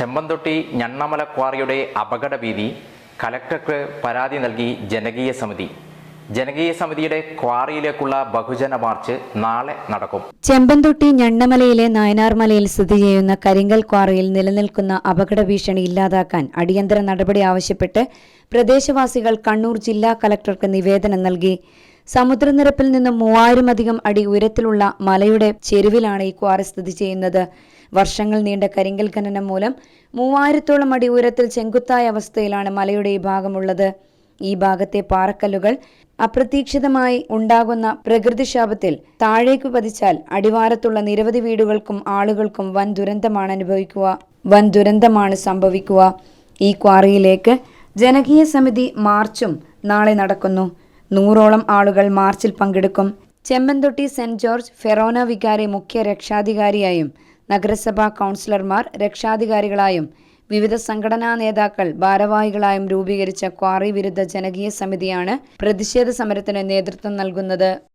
ചെമ്പന്തൊട്ടി ഞണ്ണമല ക്വാറിയുടെ അപകട ഭീതി കലക്ടർക്ക് പരാതി നൽകി ജനകീയ സമിതി. ജനകീയ സമിതിയുടെ ക്വാറിയിലേക്കുള്ള ബഹുജന മാർച്ച് നാളെ നടക്കും. ചെമ്പന്തൊട്ടി ഞണ്ണമലയിലെ നായനാർമലയിൽ സ്ഥിതി ചെയ്യുന്ന കരിങ്കൽ ക്വാറിയിൽ നിലനിൽക്കുന്ന അപകട ഭീഷണി ഇല്ലാതാക്കാൻ അടിയന്തര നടപടി ആവശ്യപ്പെട്ട് പ്രദേശവാസികൾ കണ്ണൂർ ജില്ലാ കലക്ടർക്ക് നിവേദനം നൽകി. സമുദ്രനിരപ്പിൽ നിന്ന് മൂവായിരമധികം അടി ഉയരത്തിലുള്ള മലയുടെ ചെരുവിലാണ് ഈ ക്വാറി സ്ഥിതി ചെയ്യുന്നത്. വർഷങ്ങൾ നീണ്ട കരിങ്കൽ ഖനനം മൂലം മൂവായിരത്തോളം അടി ഉയരത്തിൽ ചെങ്കുത്തായ അവസ്ഥയിലാണ് മലയുടെ ഈ ഭാഗമുള്ളത്. ഈ ഭാഗത്തെ പാറക്കല്ലുകൾ അപ്രതീക്ഷിതമായി ഉണ്ടാകുന്ന പ്രകൃതിക്ഷാപത്തിൽ താഴേക്ക് പതിച്ചാൽ അടിവാരത്തുള്ള നിരവധി വീടുകൾക്കും ആളുകൾക്കും വൻ ദുരന്തമാണ് അനുഭവിക്കുക. വൻ ദുരന്തമാണ് സംഭവിക്കുക. ഈ ക്വാറിയിലേക്ക് ജനകീയ സമിതി മാർച്ചും നാളെ നടക്കുന്നു. നൂറോളം ആളുകൾ മാർച്ചിൽ പങ്കെടുക്കും. ചെമ്മന്തൊട്ടി സെന്റ് ജോർജ് ഫെറോന വികാരെ മുഖ്യ രക്ഷാധികാരിയായും നഗരസഭാ കൗൺസിലർമാർ രക്ഷാധികാരികളായും വിവിധ സംഘടനാ നേതാക്കൾ ഭാരവാഹികളായും രൂപീകരിച്ച ക്വാറി വിരുദ്ധ ജനകീയ സമിതിയാണ് പ്രതിഷേധ സമരത്തിന് നേതൃത്വം നൽകുന്നത്.